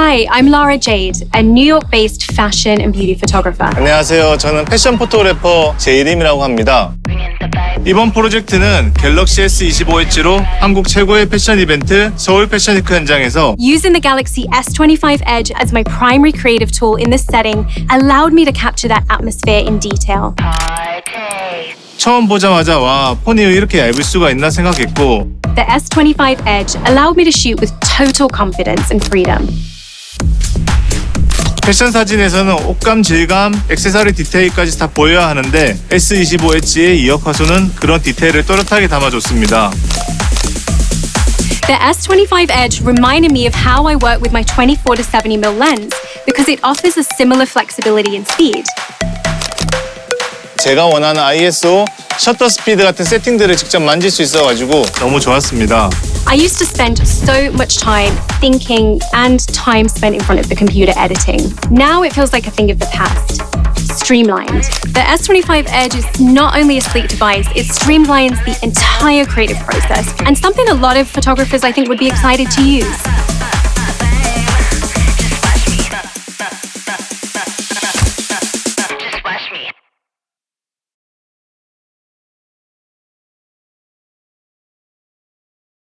Hi, I'm Lara Jade, a New York based fashion and beauty photographer. 안녕하세요. 저는 패션 포토그래퍼 제이림이라고 합니다. 이번 프로젝트는 갤럭시 S25 엣지로 한국 최고의 패션 이벤트 서울 패션위크 현장에서 Using the Galaxy S25 Edge as my primary creative tool in this setting allowed me to capture that atmosphere in detail. 처음 보자마자 와 폰이 이렇게 얇을 수가 있나 생각했고 The S25 Edge allowed me to shoot with total confidence and freedom. 패션 사진에서는 옷감, 질감, 액세서리 디테일까지 다 보여야 하는데 S25 엣지의 이역 화소는 그런 디테일을 또렷하게 담아줬습니다. The S25 Edge reminded me of how I work with my 24 to 70mm lens because it offers a similar flexibility and speed. 제가 원하는 ISO, 셔터 스피드 같은 세팅들을 직접 만질 수 있어가지고 너무 좋았습니다. I used to spend so much time thinking and time spent in front of the computer editing. Now it feels like a thing of the past. Streamlined. The S25 Edge is not only a sleek device, it streamlines the entire creative process and something a lot of photographers I think would be excited to use.